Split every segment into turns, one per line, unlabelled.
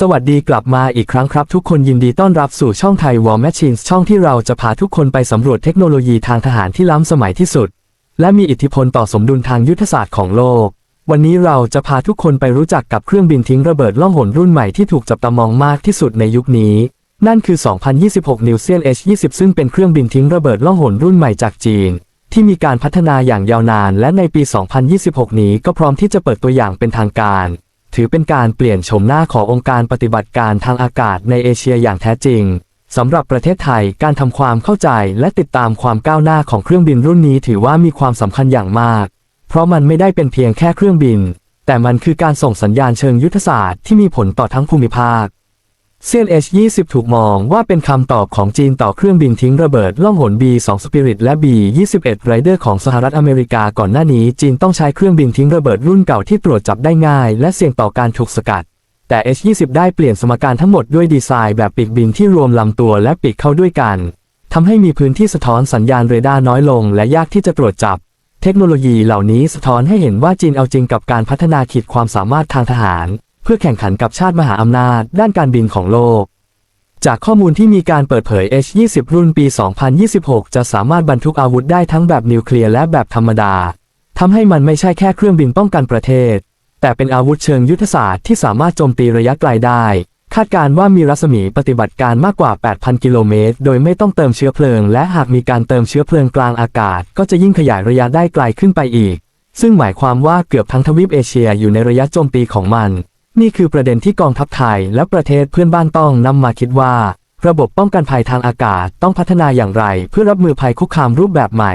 สวัสดีกลับมาอีกครั้งครับทุกคนยินดีต้อนรับสู่ช่องไทย War Machines ช่องที่เราจะพาทุกคนไปสำรวจเทคโนโลยีทางทหารที่ล้ำสมัยที่สุด และมีอิทธิพลต่อสมดุลทางยุทธศาสตร์ของโลก วันนี้เราจะพาทุกคนไปรู้จักกับเครื่องบินทิ้งระเบิดล่องหนรุ่นใหม่ที่ถูกจับตามองมากที่สุดในยุคนี้ นั่นคือ 2026 New Zeal H20 ซึ่งเป็นเครื่องบินทิ้งระเบิดล่องหนรุ่นใหม่จากจีน ที่มีการพัฒนาอย่างยาวนาน และในปี 2026 นี้ก็พร้อมที่จะเปิดตัวอย่างเป็นทางการ ถือเป็นการเปลี่ยนโฉมหน้าขององค์การปฏิบัติการทางอากาศในเอเชียอย่างแท้จริงสำหรับประเทศไทยการทำความเข้าใจและติดตามความก้าวหน้าของเครื่องบินรุ่นนี้ถือว่ามีความสำคัญอย่างมาก เพราะมันไม่ได้เป็นเพียงแค่เครื่องบิน แต่มันคือการส่งสัญญาณเชิงยุทธศาสตร์ที่มีผลต่อทั้งภูมิภาค เซียน H20 ถูกมองว่าเป็นคำตอบของจีนต่อเครื่องบินทิ้งระเบิดล่องหน B2 Spirit และ B21 Raider ของสหรัฐอเมริกาก่อนหน้านี้จีนต้องใช้เครื่องบินทิ้งระเบิดรุ่นเก่าที่ตรวจจับได้ง่าย และเสี่ยงต่อการถูกสกัด แต่ H20 ได้เปลี่ยนสมการทั้งหมดด้วยดีไซน์แบบปีกบินที่รวมลำตัวและปีกเข้าด้วยกันทำให้มีพื้นที่สะท้อนสัญญาณเรดาร์น้อยลง และยากที่จะตรวจจับ เทคโนโลยีเหล่านี้สะท้อนให้เห็นว่าจีนเอาจริงกับการพัฒนาขีดความสามารถทางทหาร เพื่อแข่งขันกับชาติมหาอำนาจด้านการบินของโลก จากข้อมูลที่มีการเปิดเผย H20 รุ่นปี 2026 จะสามารถบรรทุกอาวุธได้ทั้งแบบนิวเคลียร์และแบบธรรมดาทำให้มันไม่ใช่แค่เครื่องบินป้องกันประเทศ แต่เป็นอาวุธเชิงยุทธศาสตร์ที่สามารถโจมตีระยะไกลได้ คาดการณ์ว่ามีรัศมีปฏิบัติการมากกว่า 8,000 กิโลเมตร โดยไม่ต้องเติมเชื้อเพลิง และหากมีการเติมเชื้อเพลิงกลางอากาศ ก็จะยิ่งขยายระยะได้ไกลขึ้นไปอีก ซึ่งหมายความว่าเกือบทั้งทวีปเอเชียอยู่ในระยะโจมตีของมัน นี่คือประเด็นที่กองทัพไทยและประเทศเพื่อนบ้านต้องนำมาคิดว่า ระบบป้องกันภัยทางอากาศต้องพัฒนาอย่างไรเพื่อรับมือภัยคุกคามรูปแบบใหม่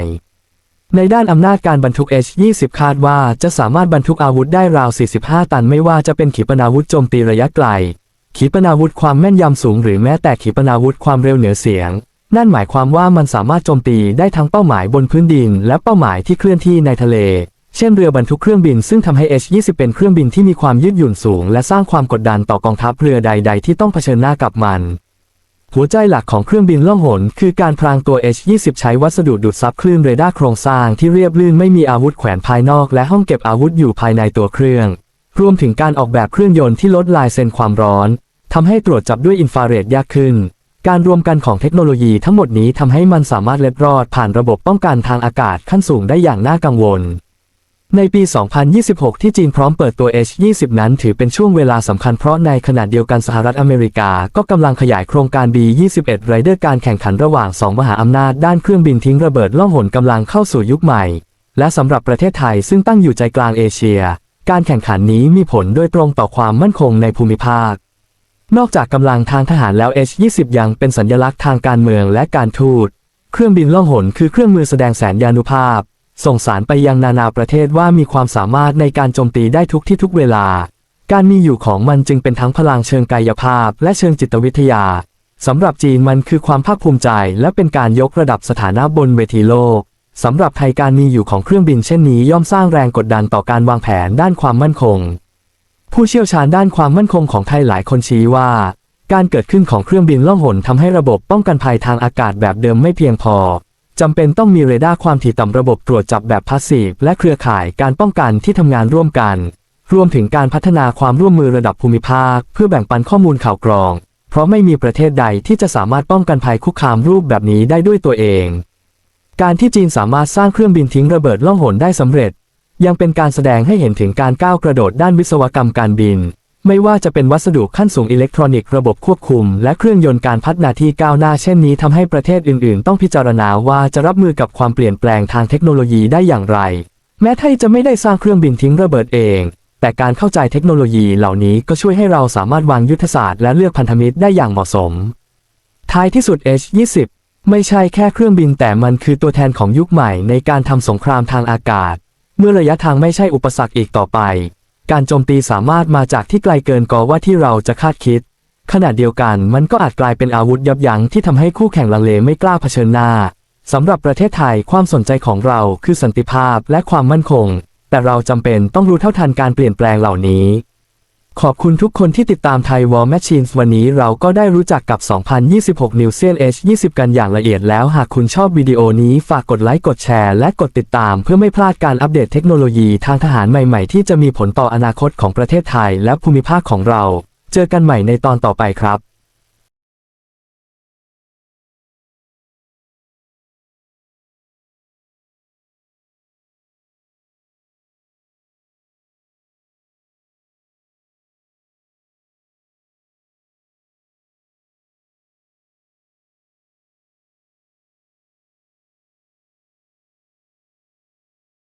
ในด้านอำนาจการบรรทุก H20 คาดว่าจะสามารถบรรทุกอาวุธได้ราว 45 ตันไม่ว่าจะเป็นขีปนาวุธโจมตีระยะไกล ขีปนาวุธความแม่นยำสูงหรือแม้แต่ขีปนาวุธความเร็วเหนือเสียง นั่นหมายความว่ามันสามารถโจมตีได้ทั้งเป้าหมายบนพื้นดิน และเป้าหมายที่เคลื่อนที่ในทะเล เช่นเรือบรรทุกเครื่องบินซึ่งทำให้ H20 เป็นเครื่องบินที่มีความยืดหยุ่นสูง และสร้างความกดดันต่อกองทัพเรือใด ๆ ที่ต้องเผชิญหน้ากับมัน หัวใจหลักของเครื่องบินล่องหน คือการพรางตัว H-20 ใช้วัสดุดูดซับคลื่นเรดาร์โครงสร้างที่เรียบลื่นไม่มีอาวุธแขวนภายนอก และห้องเก็บอาวุธอยู่ภายในตัวเครื่อง รวมถึงการออกแบบเครื่องยนต์ที่ลดลายเซนความร้อนทำให้ตรวจจับด้วยอินฟราเรดยากขึ้นการรวมกันของเทคโนโลยีทั้งหมดนี้ทำให้มันสามารถเล็ดรอดผ่านระบบป้องกันทางอากาศขั้นสูงได้อย่างน่ากังวล ในปี 2026 ที่จีนพร้อมเปิดตัว H20 นั้นถือเป็นช่วงเวลาสำคัญเพราะในขณะเดียวกันสหรัฐอเมริกา ก็กำลังขยายโครงการ B21 Raider การแข่งขันระหว่าง 2 มหาอำนาจด้านเครื่องบินทิ้งระเบิดล่องหนกำลังเข้าสู่ยุคใหม่ และสำหรับประเทศไทยซึ่งตั้งอยู่ใจกลางเอเชีย การแข่งขันนี้มีผลโดยตรงต่อความมั่นคงในภูมิภาค นอกจากกำลังทางทหารแล้ว H20 ยังเป็นสัญลักษณ์ทางการเมืองและการทูต เครื่องบินล่องหนคือเครื่องมือแสดงแสนยานุภาพ ส่งสารไปยังนานาประเทศว่ามีความสามารถในการโจมตีได้ทุกที่ทุกเวลา การมีอยู่ของมันจึงเป็นทั้งพลังเชิงกายภาพ และเชิงจิตวิทยาสำหรับจีนมันคือความภาคภูมิใจ และเป็นการยกระดับสถานะบนเวทีโลกสำหรับไทยการมีอยู่ของเครื่องบินเช่นนี้ย่อมสร้างแรงกดดันต่อการวางแผนด้านความมั่นคง ผู้เชี่ยวชาญด้านความมั่นคงของไทยหลายคนชี้ว่า การเกิดขึ้นของเครื่องบินล่องหนทำให้ระบบป้องกันภัยทางอากาศแบบเดิมไม่เพียงพอ จำเป็นต้องมีเรดาร์ความถี่ต่ำระบบตรวจจับแบบพาสซีฟและเครือข่ายการป้องกันที่ทำงานร่วมกัน รวมถึงการพัฒนาความร่วมมือระดับภูมิภาค เพื่อแบ่งปันข้อมูลข่าวกรอง เพราะไม่มีประเทศใดที่จะสามารถป้องกันภัยคุกคามรูปแบบนี้ได้ด้วยตัวเอง การที่จีนสามารถสร้างเครื่องบินทิ้งระเบิดล่องหนได้สำเร็จ ยังเป็นการแสดงให้เห็นถึงการก้าวกระโดดด้านวิศวกรรมการบิน ไม่ว่าจะเป็นวัสดุขั้นสูงอิเล็กทรอนิกส์ระบบควบคุม และเครื่องยนต์การพัฒนาที่ก้าวหน้าเช่นนี้ทำให้ประเทศอื่นๆ ต้องพิจารณาว่าจะรับมือกับความเปลี่ยนแปลงทางเทคโนโลยีได้อย่างไร แม้ไทยจะไม่ได้สร้างเครื่องบินทิ้งระเบิดเอง แต่การเข้าใจเทคโนโลยีเหล่านี้ก็ช่วยให้เราสามารถวางยุทธศาสตร์และเลือกพันธมิตรได้อย่างเหมาะสม ท้ายที่สุด H20 ไม่ใช่แค่เครื่องบินแต่มันคือตัวแทนของยุคใหม่ในการทำสงครามทางอากาศ เมื่อระยะทางไม่ใช่อุปสรรคอีกต่อไป การโจมตีสามารถมาจากที่ไกลเกินกว่าที่เราจะคาดคิด ขณะเดียวกันมันก็อาจกลายเป็นอาวุธยับยั้งที่ทำให้คู่แข่งลังเลไม่กล้าเผชิญหน้าสำหรับประเทศไทยความสนใจของเราคือสันติภาพและความมั่นคง แต่เราจำเป็นต้องรู้เท่าทันการเปลี่ยนแปลงเหล่านี้ ขอบคุณทุกคนที่ติดตามไทยวอลแมชชีนวันนี้เราก็ได้รู้จักกับ 2026 New Zeal H20 กันอย่างละเอียดแล้ว หากคุณชอบวิดีโอนี้ฝากกดไลค์ กดแชร์ และกดติดตาม เพื่อไม่พลาดการอัปเดตเทคโนโลยีทางทหารใหม่ๆ ที่จะมีผลต่ออนาคตของประเทศไทยและภูมิภาคของเรา เจอกันใหม่ในตอนต่อไปครับ